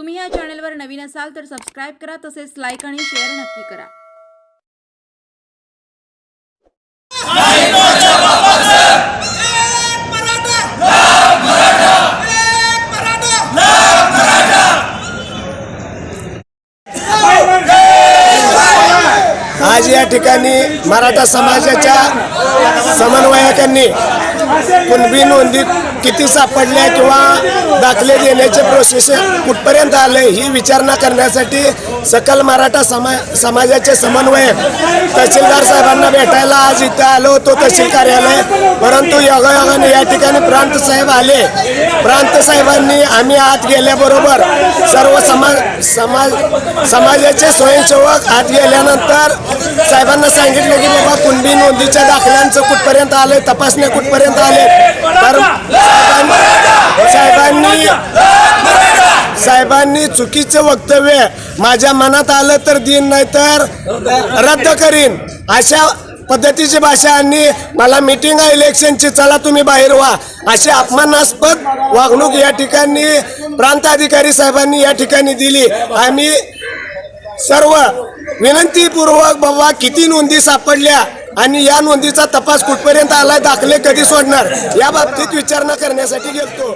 तुम्ही या चॅनलवर नवीन असाल तर सबस्क्राईब करा तसेच लाईक आणि शेअर नक्की करा. आज या ठिकाणी मराठा समाजाच्या समन्वयकांनी कुणबी नोंदीत किती सापडल्या किंवा दाखले देण्याचे प्रोसेस कुठपर्यंत आले ही विचारणा करण्यासाठी सकल मराठा समा समाजाचे समन्वयक तहसीलदार साहेबांना भेटायला आज इथं आलो होतो तहसील कार्यालय. परंतु योगायोगाने या ठिकाणी प्रांत साहेब आले. प्रांत साहेबांनी आम्ही आत गेल्याबरोबर सर्व समाज समाज समाजाचे स्वयंसेवक आत गेल्यानंतर साहेबांना सांगितलं की बाबा कुणबी नोंदीच्या दाखल्यांचं कुठपर्यंत आलं तपासण्या कुठपर्यंत आले. तर साहेबांनी साहेबांनी साहेबांनी चुकीचं वक्तव्य माझ्या मनात आलं तर दिन नाही तर रद्द करीन. अशा पद्धतीची भाषा आणि मला मिटिंग आहे इलेक्शनची चला तुम्ही बाहेर व्हा. अशी अपमानास्पद वागणूक या ठिकाणी प्रांत अधिकारी साहेबांनी या ठिकाणी दिली. आम्ही सर्व विनंतीपूर्वक बाबा किती नोंदी सापडल्या? आणि या नोंदीचा तपास कुठपर्यंत आलाय दाखले कधी सोडणार? या बाबतीत विचारणा करण्यासाठी गेलतो.